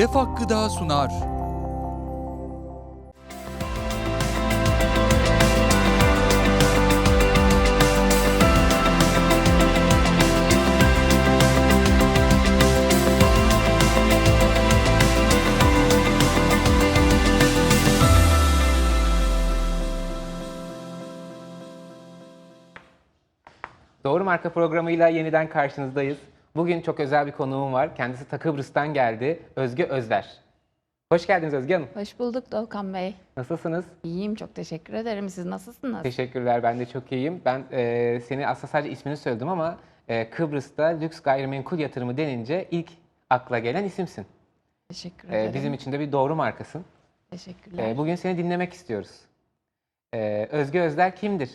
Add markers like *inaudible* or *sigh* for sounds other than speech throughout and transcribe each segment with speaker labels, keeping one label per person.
Speaker 1: Defak Gıda sunar.
Speaker 2: Doğru Marka programıyla yeniden karşınızdayız. Bugün çok özel bir konuğum var. Kendisi ta Kıbrıs'tan geldi. Özge Özler. Hoş geldiniz Özge Hanım.
Speaker 3: Hoş bulduk Doğukan Bey.
Speaker 2: Nasılsınız?
Speaker 3: İyiyim, çok teşekkür ederim. Siz nasılsınız?
Speaker 2: Teşekkürler, ben de çok iyiyim. Ben e, seni aslında sadece ismini söyledim ama e, Kıbrıs'ta lüks gayrimenkul yatırımı denince ilk akla gelen isimsin.
Speaker 3: Teşekkür
Speaker 2: E,
Speaker 3: ederim.
Speaker 2: bizim için de bir doğru markasın.
Speaker 3: Teşekkürler.
Speaker 2: E, bugün seni dinlemek istiyoruz. E, Özge Özler kimdir?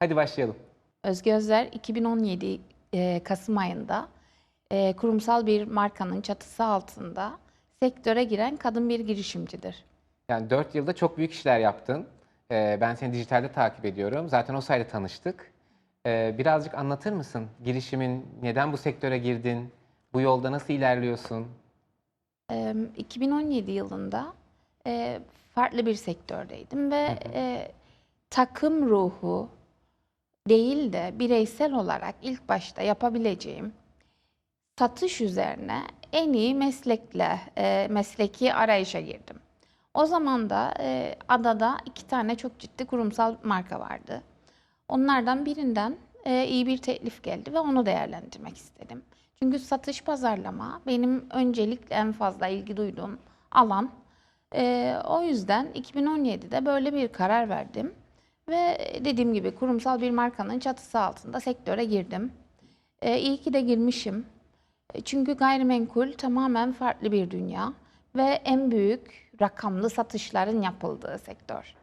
Speaker 2: Hadi başlayalım.
Speaker 3: Özge Özler 2017 e, Kasım ayında e, kurumsal bir markanın çatısı altında sektöre giren kadın bir girişimcidir.
Speaker 2: Yani 4 yılda çok büyük işler yaptın. Ee, ben seni dijitalde takip ediyorum. Zaten o sayede tanıştık. Ee, birazcık anlatır mısın? Girişimin, neden bu sektöre girdin? Bu yolda nasıl ilerliyorsun?
Speaker 3: E, 2017 yılında e, farklı bir sektördeydim ve e, takım ruhu değil de bireysel olarak ilk başta yapabileceğim satış üzerine en iyi meslekle e, mesleki arayışa girdim. O zaman da e, adada iki tane çok ciddi kurumsal marka vardı. Onlardan birinden e, iyi bir teklif geldi ve onu değerlendirmek istedim. Çünkü satış pazarlama benim öncelikle en fazla ilgi duyduğum alan. E, o yüzden 2017'de böyle bir karar verdim ve dediğim gibi kurumsal bir markanın çatısı altında sektöre girdim. E, iyi ki de girmişim. Çünkü gayrimenkul tamamen farklı bir dünya ve en büyük rakamlı satışların yapıldığı sektör.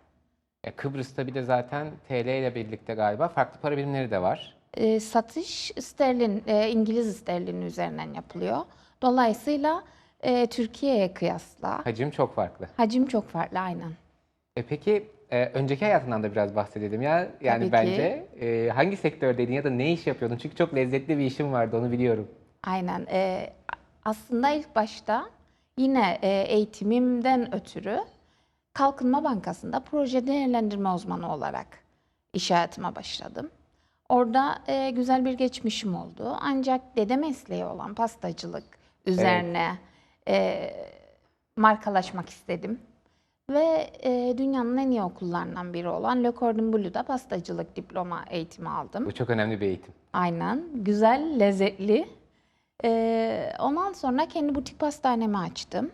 Speaker 2: E, Kıbrıs'ta bir de zaten TL ile birlikte galiba farklı para birimleri de var.
Speaker 3: E, satış sterlin, e, İngiliz sterlini üzerinden yapılıyor. Dolayısıyla e, Türkiye'ye kıyasla
Speaker 2: Hacim çok farklı.
Speaker 3: hacim çok farklı aynen.
Speaker 2: E, peki e, önceki hayatından da biraz bahsedelim ya. Yani
Speaker 3: Tabii ki.
Speaker 2: bence e, hangi sektördeydin ya da ne iş yapıyordun? Çünkü çok lezzetli bir işin vardı onu biliyorum.
Speaker 3: Aynen. E, aslında ilk başta yine e, eğitimimden ötürü Kalkınma Bankası'nda proje değerlendirme uzmanı olarak iş hayatıma başladım. Orada e, güzel bir geçmişim oldu. Ancak dede mesleği olan pastacılık üzerine e, markalaşmak istedim. Ve e, dünyanın en iyi okullarından biri olan Le Cordon Bleu'da pastacılık diploma eğitimi aldım.
Speaker 2: Bu çok önemli bir eğitim.
Speaker 3: Aynen. Güzel, lezzetli. Ee, ondan sonra kendi butik pastanemi açtım.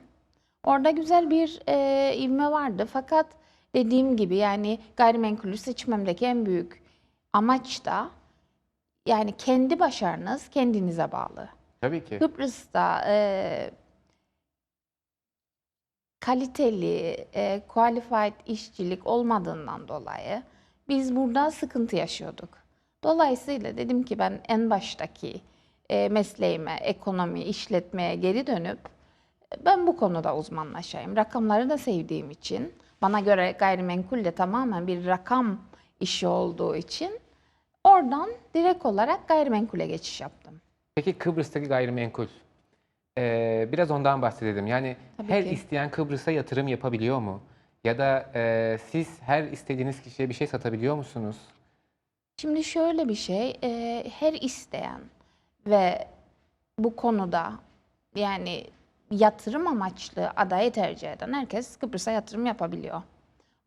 Speaker 3: Orada güzel bir e, ivme vardı. Fakat dediğim gibi yani gayrimenkulü seçmemdeki en büyük amaç da yani kendi başarınız kendinize bağlı.
Speaker 2: Tabii ki.
Speaker 3: Kıbrıs'ta e, kaliteli, e, qualified işçilik olmadığından dolayı biz burada sıkıntı yaşıyorduk. Dolayısıyla dedim ki ben en baştaki e, mesleğime, ekonomi, işletmeye geri dönüp e, ben bu konuda uzmanlaşayım. Rakamları da sevdiğim için, bana göre gayrimenkul de tamamen bir rakam işi olduğu için oradan direkt olarak gayrimenkule geçiş yaptım.
Speaker 2: Peki Kıbrıs'taki gayrimenkul. Ee, biraz ondan bahsedelim. Yani
Speaker 3: Tabii
Speaker 2: her
Speaker 3: ki.
Speaker 2: isteyen Kıbrıs'a yatırım yapabiliyor mu? Ya da e, siz her istediğiniz kişiye bir şey satabiliyor musunuz?
Speaker 3: Şimdi şöyle bir şey, e, her isteyen ve bu konuda yani yatırım amaçlı adayı tercih eden herkes Kıbrıs'a yatırım yapabiliyor.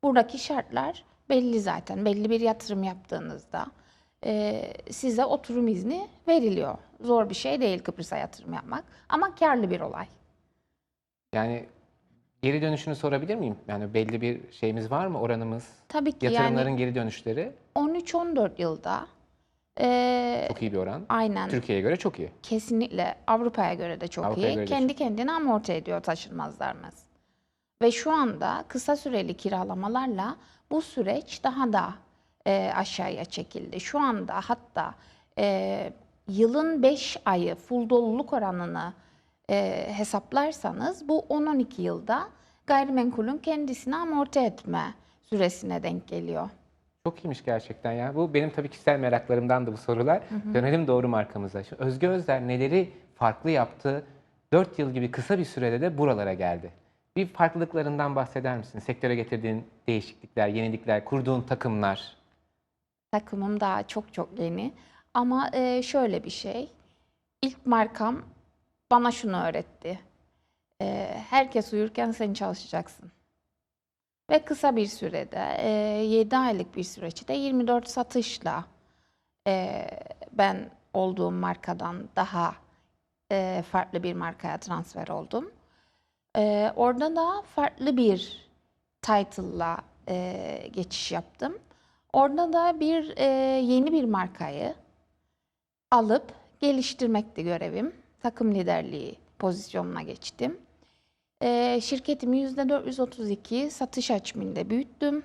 Speaker 3: Buradaki şartlar belli zaten. Belli bir yatırım yaptığınızda e, size oturum izni veriliyor. Zor bir şey değil Kıbrıs'a yatırım yapmak ama karlı bir olay.
Speaker 2: Yani geri dönüşünü sorabilir miyim? Yani belli bir şeyimiz var mı oranımız?
Speaker 3: Tabii ki
Speaker 2: Yatırımların
Speaker 3: yani
Speaker 2: geri dönüşleri
Speaker 3: 13-14 yılda e,
Speaker 2: çok iyi bir oran.
Speaker 3: aynen
Speaker 2: Türkiye'ye göre çok iyi.
Speaker 3: Kesinlikle Avrupa'ya göre de çok
Speaker 2: Avrupa'ya
Speaker 3: iyi.
Speaker 2: göre
Speaker 3: Kendi kendine amorti ediyor taşınmazlarımız. Ve şu anda kısa süreli kiralamalarla bu süreç daha da e, aşağıya çekildi. Şu anda hatta e, yılın 5 ayı full doluluk oranını e, hesaplarsanız bu 10-12 yılda gayrimenkulün kendisini amorti etme süresine denk geliyor.
Speaker 2: Çok iyiymiş gerçekten ya. Bu benim tabii kişisel meraklarımdan da bu sorular. Dönelim doğru markamıza. Şimdi Özge Özler neleri farklı yaptı 4 yıl gibi kısa bir sürede de buralara geldi. Bir farklılıklarından bahseder misin? Sektöre getirdiğin değişiklikler, yenilikler, kurduğun takımlar.
Speaker 3: Takımım daha çok çok yeni. Ama e, şöyle bir şey. İlk markam bana şunu öğretti. E, herkes uyurken sen çalışacaksın. Ve kısa bir sürede, e, 7 aylık bir süreçte 24 satışla e, ben olduğum markadan daha e, farklı bir markaya transfer oldum. E, orada da farklı bir title'la e, geçiş yaptım. Orada da bir e, yeni bir markayı alıp geliştirmekti görevim. Takım liderliği pozisyonuna geçtim. E, şirketimi %432 satış hacminde büyüttüm.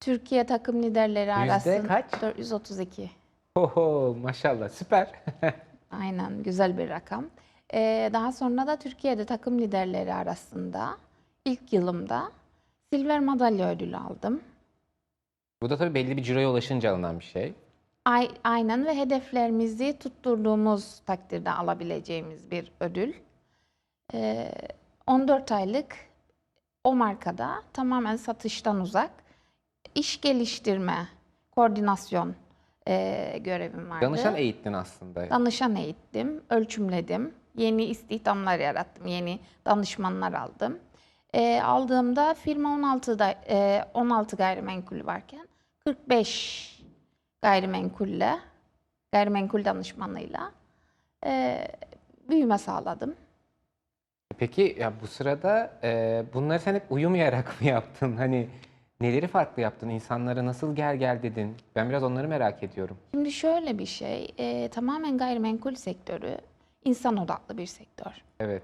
Speaker 3: Türkiye takım liderleri
Speaker 2: Yüzde
Speaker 3: arasında
Speaker 2: kaç?
Speaker 3: 432.
Speaker 2: Oho maşallah süper. *laughs*
Speaker 3: Aynen güzel bir rakam. Ee, daha sonra da Türkiye'de takım liderleri arasında ilk yılımda silver madalya ödülü aldım.
Speaker 2: Bu da tabii belli bir ciroya ulaşınca alınan bir şey.
Speaker 3: Ay- aynen ve hedeflerimizi tutturduğumuz takdirde alabileceğimiz bir ödül. Ee, 14 aylık o markada tamamen satıştan uzak iş geliştirme, koordinasyon e, görevim vardı.
Speaker 2: Danışan eğittin aslında.
Speaker 3: Danışan eğittim, ölçümledim. Yeni istihdamlar yarattım, yeni danışmanlar aldım. Ee, aldığımda firma 16'da e, 16 gayrimenkul varken 45 gayrimenkulle, gayrimenkul danışmanıyla e, büyüme sağladım.
Speaker 2: Peki ya bu sırada e, bunları sen hep uyumayarak mı yaptın? Hani neleri farklı yaptın? İnsanlara nasıl gel gel dedin? Ben biraz onları merak ediyorum.
Speaker 3: Şimdi şöyle bir şey, e, tamamen gayrimenkul sektörü insan odaklı bir sektör.
Speaker 2: Evet.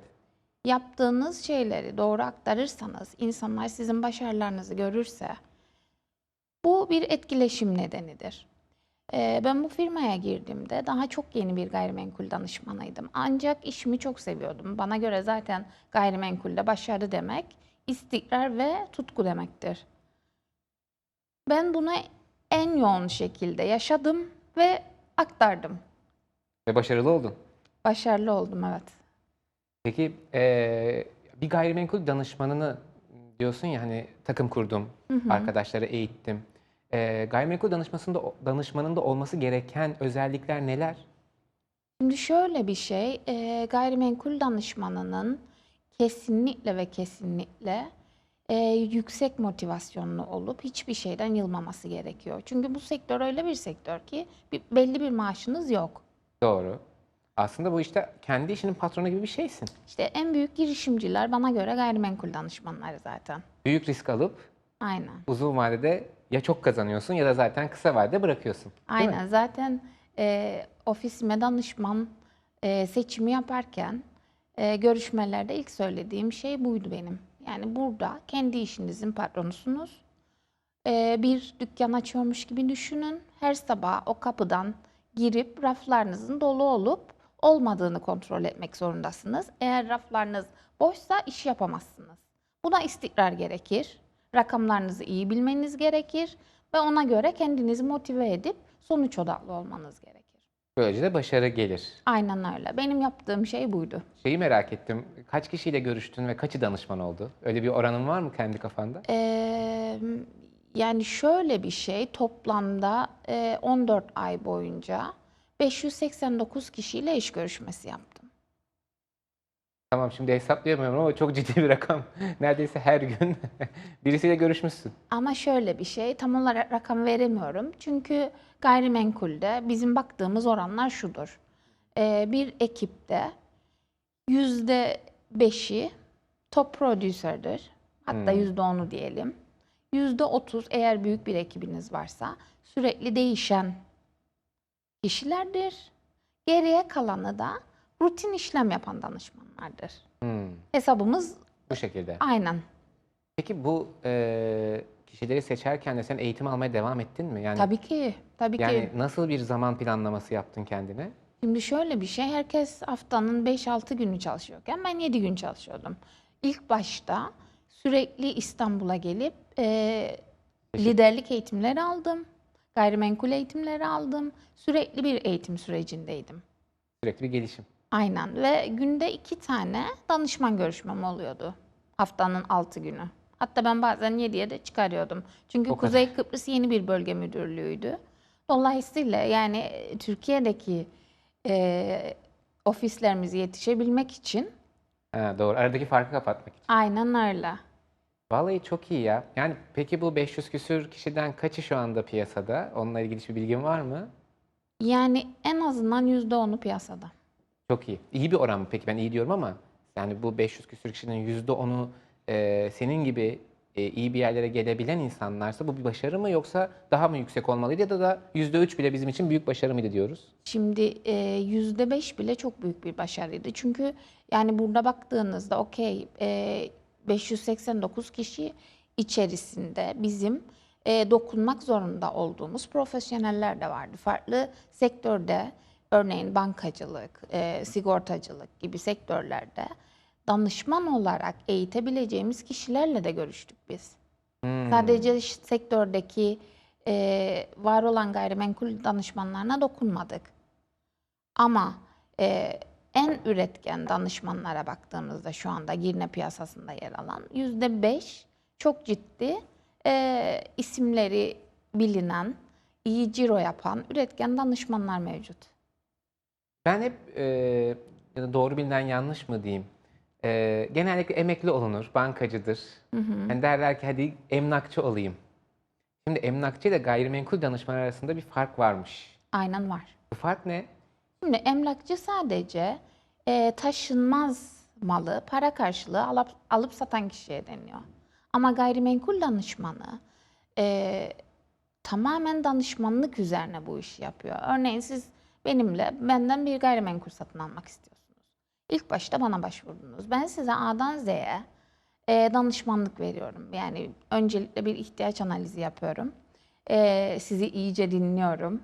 Speaker 3: yaptığınız şeyleri doğru aktarırsanız, insanlar sizin başarılarınızı görürse, bu bir etkileşim nedenidir. Ben bu firmaya girdiğimde daha çok yeni bir gayrimenkul danışmanıydım. Ancak işimi çok seviyordum. Bana göre zaten gayrimenkulde başarı demek, istikrar ve tutku demektir. Ben bunu en yoğun şekilde yaşadım ve aktardım.
Speaker 2: Ve başarılı oldun.
Speaker 3: Başarılı oldum evet.
Speaker 2: Peki bir gayrimenkul danışmanını diyorsun ya hani takım kurdum, arkadaşları eğittim. Eee gayrimenkul danışmasında danışmanında olması gereken özellikler neler?
Speaker 3: Şimdi şöyle bir şey, e, gayrimenkul danışmanının kesinlikle ve kesinlikle e, yüksek motivasyonlu olup hiçbir şeyden yılmaması gerekiyor. Çünkü bu sektör öyle bir sektör ki bir, belli bir maaşınız yok.
Speaker 2: Doğru. Aslında bu işte kendi işinin patronu gibi bir şeysin.
Speaker 3: İşte en büyük girişimciler bana göre gayrimenkul danışmanları zaten.
Speaker 2: Büyük risk alıp
Speaker 3: Aynen.
Speaker 2: uzun vadede ya çok kazanıyorsun ya da zaten kısa vadede bırakıyorsun.
Speaker 3: Aynen. Zaten e, ofisime danışman e, seçimi yaparken e, görüşmelerde ilk söylediğim şey buydu benim. Yani burada kendi işinizin patronusunuz. E, bir dükkan açıyormuş gibi düşünün. Her sabah o kapıdan girip raflarınızın dolu olup olmadığını kontrol etmek zorundasınız. Eğer raflarınız boşsa iş yapamazsınız. Buna istikrar gerekir. Rakamlarınızı iyi bilmeniz gerekir ve ona göre kendinizi motive edip sonuç odaklı olmanız gerekir.
Speaker 2: Böylece de başarı gelir.
Speaker 3: Aynen öyle. Benim yaptığım şey buydu.
Speaker 2: Şeyi merak ettim. Kaç kişiyle görüştün ve kaçı danışman oldu? Öyle bir oranın var mı kendi kafanda?
Speaker 3: Ee, yani şöyle bir şey toplamda e, 14 ay boyunca 589 kişiyle iş görüşmesi yaptım.
Speaker 2: Tamam şimdi hesaplayamıyorum ama çok ciddi bir rakam. *laughs* Neredeyse her gün *laughs* birisiyle görüşmüşsün.
Speaker 3: Ama şöyle bir şey tam olarak rakam veremiyorum. Çünkü gayrimenkulde bizim baktığımız oranlar şudur. Ee, bir ekipte yüzde beşi top producer'dır. Hatta yüzde onu diyelim. Yüzde otuz eğer büyük bir ekibiniz varsa sürekli değişen kişilerdir. Geriye kalanı da rutin işlem yapan danışmanlardır.
Speaker 2: Hmm,
Speaker 3: Hesabımız
Speaker 2: bu şekilde.
Speaker 3: aynen.
Speaker 2: Peki bu e, kişileri seçerken de sen eğitim almaya devam ettin mi? Yani,
Speaker 3: Tabii ki, tabii ki.
Speaker 2: yani nasıl bir zaman planlaması yaptın kendine?
Speaker 3: Şimdi şöyle bir şey, herkes haftanın 5-6 günü çalışıyorken ben 7 gün çalışıyordum. İlk başta sürekli İstanbul'a gelip e, liderlik eğitimleri aldım. Gayrimenkul eğitimleri aldım. Sürekli bir eğitim sürecindeydim.
Speaker 2: Sürekli bir gelişim.
Speaker 3: Aynen ve günde iki tane danışman görüşmem oluyordu haftanın altı günü. Hatta ben bazen yediye de çıkarıyordum. Çünkü
Speaker 2: O kadar.
Speaker 3: Kuzey Kıbrıs yeni bir bölge müdürlüğüydü. Dolayısıyla yani e, Türkiye'deki e, ofislerimize yetişebilmek için
Speaker 2: Ha, doğru. Aradaki farkı kapatmak için.
Speaker 3: aynen öyle.
Speaker 2: Vallahi çok iyi ya. Yani peki bu 500 küsür kişiden kaçı şu anda piyasada? Onunla ilgili hiçbir bilgin var mı?
Speaker 3: Yani en azından yüzde onu piyasada.
Speaker 2: Çok iyi. İyi bir oran mı peki? Ben iyi diyorum ama yani bu 500 küsür kişinin %10'u e, senin gibi e, iyi bir yerlere gelebilen insanlarsa bu bir başarı mı yoksa daha mı yüksek olmalıydı ya da da %3 bile bizim için büyük başarı mıydı diyoruz?
Speaker 3: Şimdi e, yüzde beş bile çok büyük bir başarıydı. Çünkü yani burada baktığınızda okey e, 589 kişi içerisinde bizim e, dokunmak zorunda olduğumuz profesyoneller de vardı. Farklı sektörde örneğin bankacılık, e, sigortacılık gibi sektörlerde danışman olarak eğitebileceğimiz kişilerle de görüştük biz. Sadece ş- sektördeki e, var olan gayrimenkul danışmanlarına dokunmadık. Ama e, en üretken danışmanlara baktığımızda şu anda Girne piyasasında yer alan yüzde beş çok ciddi e, isimleri bilinen, iyi ciro yapan üretken danışmanlar mevcut.
Speaker 2: Ben hep e, ya da doğru bilinen yanlış mı diyeyim? E, genellikle emekli olunur, bankacıdır. Yani derler ki hadi emlakçı olayım. Şimdi emlakçı ile gayrimenkul danışman arasında bir fark varmış.
Speaker 3: Aynen var.
Speaker 2: Bu fark ne?
Speaker 3: Şimdi emlakçı sadece e, taşınmaz malı para karşılığı alıp, alıp satan kişiye deniyor. Ama gayrimenkul danışmanı e, tamamen danışmanlık üzerine bu işi yapıyor. Örneğin siz benimle benden bir gayrimenkul satın almak istiyorsunuz. İlk başta bana başvurdunuz. Ben size A'dan Z'ye e, danışmanlık veriyorum. Yani öncelikle bir ihtiyaç analizi yapıyorum. E, sizi iyice dinliyorum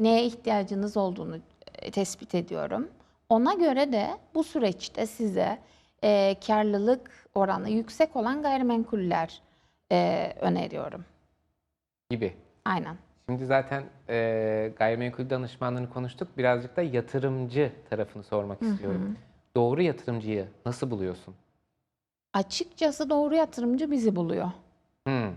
Speaker 3: neye ihtiyacınız olduğunu e, tespit ediyorum. Ona göre de bu süreçte size e, karlılık oranı yüksek olan gayrimenkuller e, öneriyorum.
Speaker 2: Gibi.
Speaker 3: Aynen.
Speaker 2: Şimdi zaten e, gayrimenkul danışmanlığını konuştuk. Birazcık da yatırımcı tarafını sormak istiyorum. Doğru yatırımcıyı nasıl buluyorsun?
Speaker 3: Açıkçası doğru yatırımcı bizi buluyor.
Speaker 2: Hmm.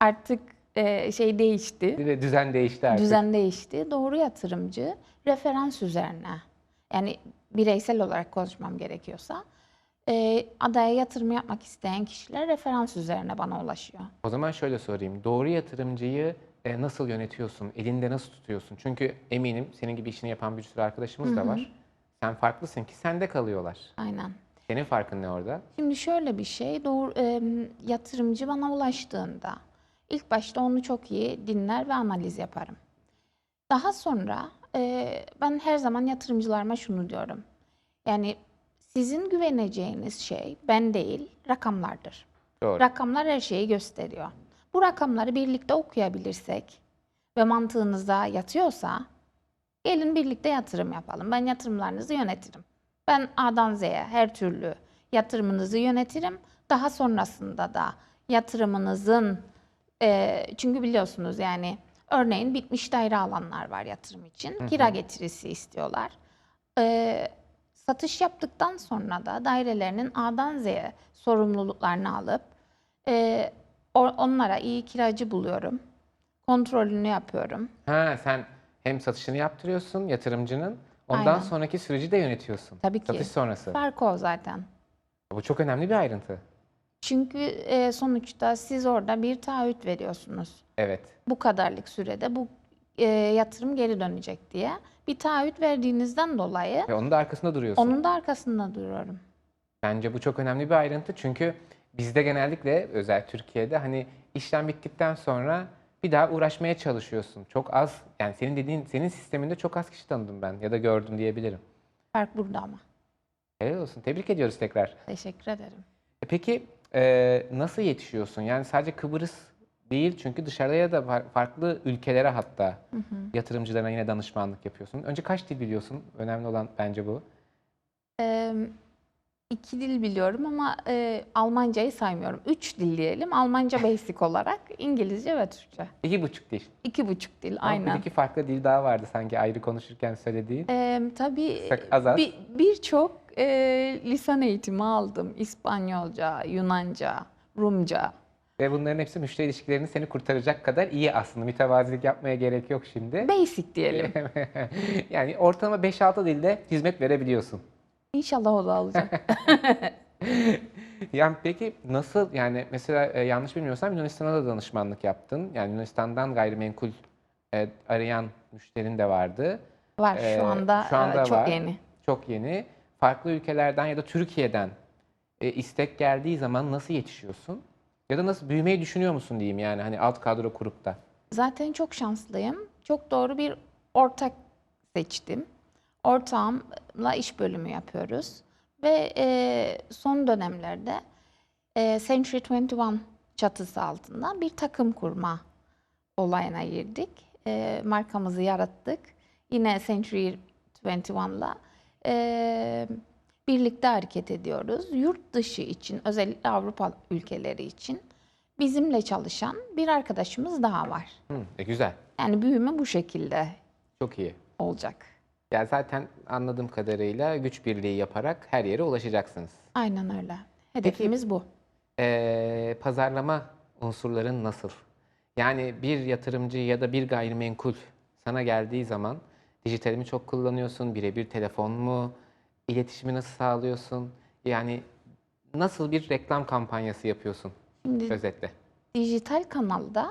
Speaker 3: Artık e, şey değişti.
Speaker 2: Düzen değişti artık.
Speaker 3: Düzen değişti. Doğru yatırımcı referans üzerine. Yani bireysel olarak konuşmam gerekiyorsa e, adaya yatırım yapmak isteyen kişiler referans üzerine bana ulaşıyor.
Speaker 2: O zaman şöyle sorayım. Doğru yatırımcıyı e, nasıl yönetiyorsun? Elinde nasıl tutuyorsun? Çünkü eminim senin gibi işini yapan bir sürü arkadaşımız da var. Sen farklısın ki sende kalıyorlar.
Speaker 3: Aynen.
Speaker 2: Senin farkın ne orada?
Speaker 3: Şimdi şöyle bir şey, doğru e, yatırımcı bana ulaştığında ilk başta onu çok iyi dinler ve analiz yaparım. Daha sonra e, ben her zaman yatırımcılarıma şunu diyorum. Yani sizin güveneceğiniz şey ben değil, rakamlardır.
Speaker 2: Doğru.
Speaker 3: Rakamlar her şeyi gösteriyor. Bu rakamları birlikte okuyabilirsek ve mantığınıza yatıyorsa gelin birlikte yatırım yapalım. Ben yatırımlarınızı yönetirim. Ben A'dan Z'ye her türlü yatırımınızı yönetirim. Daha sonrasında da yatırımınızın e, çünkü biliyorsunuz yani örneğin bitmiş daire alanlar var yatırım için. Kira getirisi istiyorlar. E, satış yaptıktan sonra da dairelerinin A'dan Z'ye sorumluluklarını alıp e, onlara iyi kiracı buluyorum. Kontrolünü yapıyorum.
Speaker 2: Ha sen hem satışını yaptırıyorsun yatırımcının. Ondan
Speaker 3: Aynen.
Speaker 2: sonraki süreci de yönetiyorsun.
Speaker 3: Tabii ki.
Speaker 2: Satış sonrası.
Speaker 3: Fark o zaten.
Speaker 2: Bu çok önemli bir ayrıntı.
Speaker 3: Çünkü e, sonuçta siz orada bir taahhüt veriyorsunuz.
Speaker 2: Evet.
Speaker 3: Bu kadarlık sürede bu e, yatırım geri dönecek diye. Bir taahhüt verdiğinizden dolayı
Speaker 2: Ve onun da arkasında duruyorsun.
Speaker 3: onun da arkasında duruyorum.
Speaker 2: Bence bu çok önemli bir ayrıntı çünkü bizde genellikle özel Türkiye'de hani işlem bittikten sonra bir daha uğraşmaya çalışıyorsun. Çok az yani senin dediğin senin sisteminde çok az kişi tanıdım ben ya da gördüm diyebilirim.
Speaker 3: Fark burada ama.
Speaker 2: Helal olsun. Tebrik ediyoruz tekrar.
Speaker 3: Teşekkür ederim.
Speaker 2: E Peki e, nasıl yetişiyorsun? Yani sadece Kıbrıs değil çünkü dışarıya da far- farklı ülkelere hatta yatırımcılarına yine danışmanlık yapıyorsun. Önce kaç dil biliyorsun? Önemli olan bence bu.
Speaker 3: Ee, iki dil biliyorum ama e, Almancayı saymıyorum. Üç dil diyelim. Almanca *laughs* basic olarak, İngilizce ve Türkçe.
Speaker 2: İki buçuk dil.
Speaker 3: İki buçuk dil,
Speaker 2: Ama
Speaker 3: aynen.
Speaker 2: Bir iki farklı dil daha vardı sanki ayrı konuşurken söylediğin.
Speaker 3: Ee, tabii
Speaker 2: Sak- az az.
Speaker 3: bir- birçok e, lisan eğitimi aldım. İspanyolca, Yunanca, Rumca.
Speaker 2: Ve bunların hepsi müşteri ilişkilerini seni kurtaracak kadar iyi aslında. Mütevazilik yapmaya gerek yok şimdi.
Speaker 3: Basic diyelim. *laughs*
Speaker 2: yani ortalama 5-6 dilde hizmet verebiliyorsun.
Speaker 3: İnşallah o da olacak. *laughs*
Speaker 2: Yani peki nasıl yani mesela e, yanlış bilmiyorsam Yunanistan'a da danışmanlık yaptın. Yani Yunanistan'dan gayrimenkul e, arayan müşterin de vardı.
Speaker 3: Var
Speaker 2: Ee,
Speaker 3: şu anda,
Speaker 2: şu anda
Speaker 3: evet, çok
Speaker 2: var.
Speaker 3: yeni.
Speaker 2: Çok yeni. Farklı ülkelerden ya da Türkiye'den e, istek geldiği zaman nasıl yetişiyorsun? Ya da nasıl büyümeyi düşünüyor musun diyeyim yani hani alt kadro kurup da.
Speaker 3: Zaten çok şanslıyım. Çok doğru bir ortak seçtim. Ortağımla iş bölümü yapıyoruz. Ve e, son dönemlerde e, Century 21 çatısı altında bir takım kurma olayına girdik. E, markamızı yarattık. Yine Century 21'la e, birlikte hareket ediyoruz. Yurt dışı için, özellikle Avrupa ülkeleri için bizimle çalışan bir arkadaşımız daha var.
Speaker 2: Hı, e, güzel.
Speaker 3: Yani büyüme bu şekilde
Speaker 2: Çok iyi.
Speaker 3: olacak.
Speaker 2: Yani zaten anladığım kadarıyla güç birliği yaparak her yere ulaşacaksınız.
Speaker 3: Aynen öyle. Hedefimiz bu.
Speaker 2: Ee, pazarlama unsurların nasıl? Yani bir yatırımcı ya da bir gayrimenkul sana geldiği zaman dijitali mi çok kullanıyorsun, birebir telefon mu, iletişimi nasıl sağlıyorsun? Yani nasıl bir reklam kampanyası yapıyorsun
Speaker 3: Şimdi
Speaker 2: özetle?
Speaker 3: dijital kanalda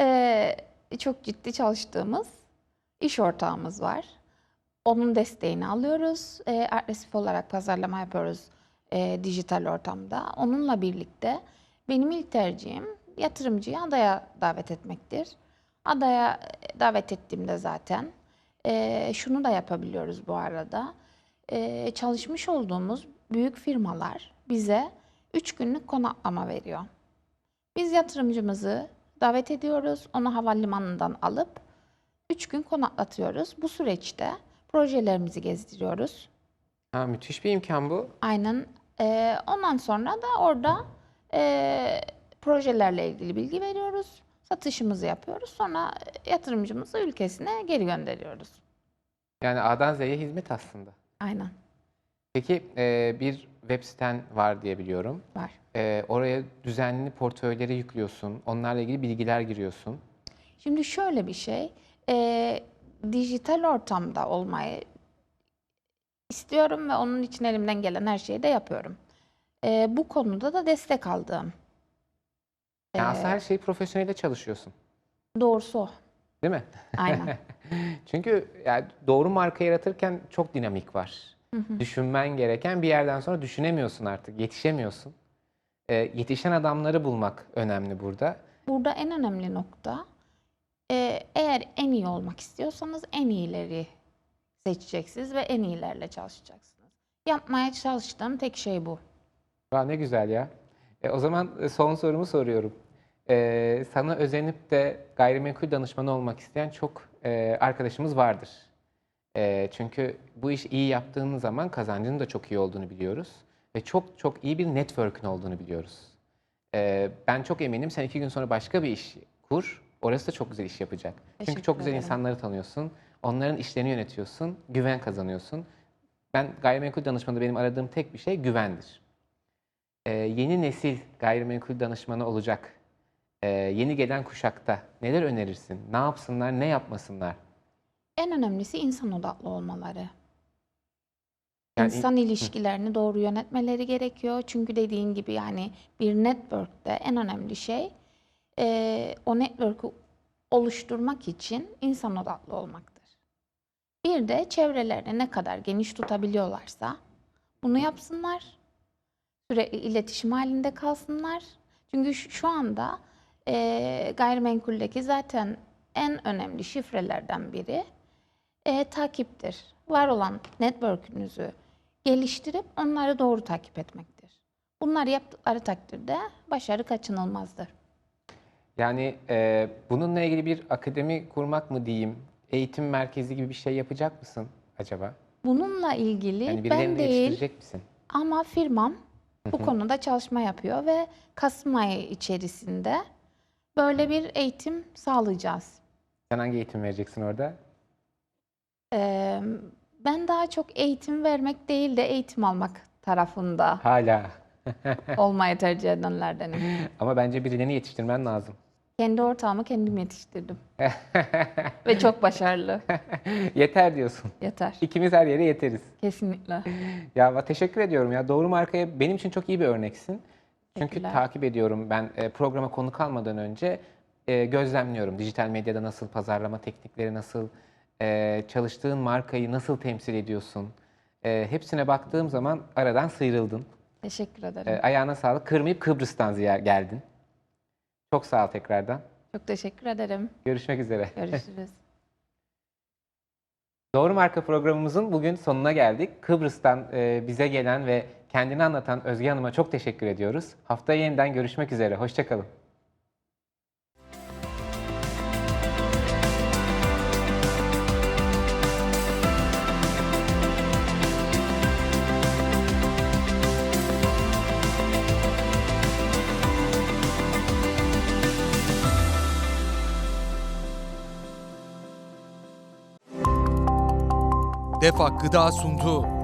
Speaker 3: eee, çok ciddi çalıştığımız iş ortağımız var. Onun desteğini alıyoruz. Eee agresif olarak pazarlama yapıyoruz eee, dijital ortamda. Onunla birlikte benim ilk tercihim yatırımcıyı adaya davet etmektir. Adaya e, davet ettiğimde zaten eee, şunu da yapabiliyoruz bu arada. Eee, çalışmış olduğumuz büyük firmalar bize 3 günlük konaklama veriyor. Biz yatırımcımızı davet ediyoruz. Onu havalimanından alıp 3 gün konaklatıyoruz. Bu süreçte projelerimizi gezdiriyoruz.
Speaker 2: Ha, müthiş bir imkan bu.
Speaker 3: Aynen. Ee, ondan sonra da orada e, projelerle ilgili bilgi veriyoruz. Satışımızı yapıyoruz. Sonra yatırımcımızı ülkesine geri gönderiyoruz.
Speaker 2: Yani A'dan Z'ye hizmet aslında.
Speaker 3: Aynen.
Speaker 2: Peki e, bir web siten var diye biliyorum.
Speaker 3: Var.
Speaker 2: E, oraya düzenli portföyleri yüklüyorsun. Onlarla ilgili bilgiler giriyorsun.
Speaker 3: Şimdi şöyle bir şey, eee, dijital ortamda olmayı istiyorum ve onun için elimden gelen her şeyi de yapıyorum. Eee, bu konuda da destek aldığım.
Speaker 2: Yani aslında her şeyi profesyonelde çalışıyorsun.
Speaker 3: Doğrusu o.
Speaker 2: Değil mi?
Speaker 3: Aynen. *laughs*
Speaker 2: Çünkü yani doğru marka yaratırken çok dinamik var. Düşünmen gereken bir yerden sonra düşünemiyorsun artık, yetişemiyorsun. Ee, yetişen adamları bulmak önemli burada.
Speaker 3: Burada en önemli nokta, eee, eğer en iyi olmak istiyorsanız en iyileri seçeceksiniz ve en iyilerle çalışacaksınız. Yapmaya çalıştığım tek şey bu.
Speaker 2: Aa, ne güzel ya. E, o zaman e, son sorumu soruyorum. E, sana özenip de gayrimenkul danışmanı olmak isteyen çok e, arkadaşımız vardır. E, çünkü bu iş iyi yaptığın zaman kazancının da çok iyi olduğunu biliyoruz. Ve çok çok iyi bir network'ün olduğunu biliyoruz. E, ben çok eminim sen iki gün sonra başka bir iş kur. Orası da çok güzel iş yapacak. Çünkü çok güzel
Speaker 3: ederim.
Speaker 2: insanları tanıyorsun. Onların işlerini yönetiyorsun. Güven kazanıyorsun. Ben gayrimenkul danışmanında benim aradığım tek bir şey güvendir. Ee, yeni nesil gayrimenkul danışmanı olacak. Ee, yeni gelen kuşakta neler önerirsin? Ne yapsınlar, ne yapmasınlar?
Speaker 3: En önemlisi insan odaklı olmaları.
Speaker 2: Yani in-
Speaker 3: İnsan ilişkilerini doğru yönetmeleri gerekiyor. Çünkü dediğin gibi yani bir network'te en önemli şey eee, o network'ü oluşturmak için insan odaklı olmaktır. Bir de çevrelerini ne kadar geniş tutabiliyorlarsa bunu yapsınlar. Sürekli iletişim halinde kalsınlar. Çünkü şu anda eee gayrimenkuldeki zaten en önemli şifrelerden biri e, takiptir. Var olan network'ünüzü geliştirip onları doğru takip etmektir. Bunları yaptıkları takdirde başarı kaçınılmazdır.
Speaker 2: Yani e, bununla ilgili bir akademi kurmak mı diyeyim? Eğitim merkezi gibi bir şey yapacak mısın acaba?
Speaker 3: Bununla ilgili
Speaker 2: Yani
Speaker 3: ben değil,
Speaker 2: misin?
Speaker 3: ama firmam bu konuda çalışma yapıyor ve Kasım ayı içerisinde böyle bir eğitim sağlayacağız.
Speaker 2: Sen hangi eğitim vereceksin orada?
Speaker 3: Ee, ben daha çok eğitim vermek değil de eğitim almak tarafında
Speaker 2: Hala. *laughs*
Speaker 3: olmayı tercih edenlerdenim.
Speaker 2: Ama bence birilerini yetiştirmen lazım.
Speaker 3: Kendi ortağımı kendim yetiştirdim. *laughs* Ve çok başarılı. *laughs*
Speaker 2: Yeter diyorsun.
Speaker 3: Yeter.
Speaker 2: İkimiz her yere yeteriz.
Speaker 3: Kesinlikle.
Speaker 2: Ya teşekkür ediyorum ya. Doğru markaya benim için çok iyi bir örneksin. Çünkü takip ediyorum ben e, programa konuk almadan önce e, gözlemliyorum. Dijital medyada nasıl pazarlama teknikleri nasıl, e, çalıştığın markayı nasıl temsil ediyorsun. E, hepsine baktığım zaman aradan sıyrıldın.
Speaker 3: Teşekkür
Speaker 2: E,
Speaker 3: ederim.
Speaker 2: ayağına sağlık. Kırmayıp Kıbrıs'tan ziyaret geldin. Çok sağ ol tekrardan.
Speaker 3: Çok teşekkür ederim.
Speaker 2: Görüşmek üzere.
Speaker 3: Görüşürüz. *laughs* *laughs*
Speaker 2: Doğru Marka programımızın bugün sonuna geldik. Kıbrıs'tan e, bize gelen ve kendini anlatan Özge Hanım'a çok teşekkür ediyoruz. Haftaya yeniden görüşmek üzere. Hoşçakalın.
Speaker 1: Defak Gıda sundu.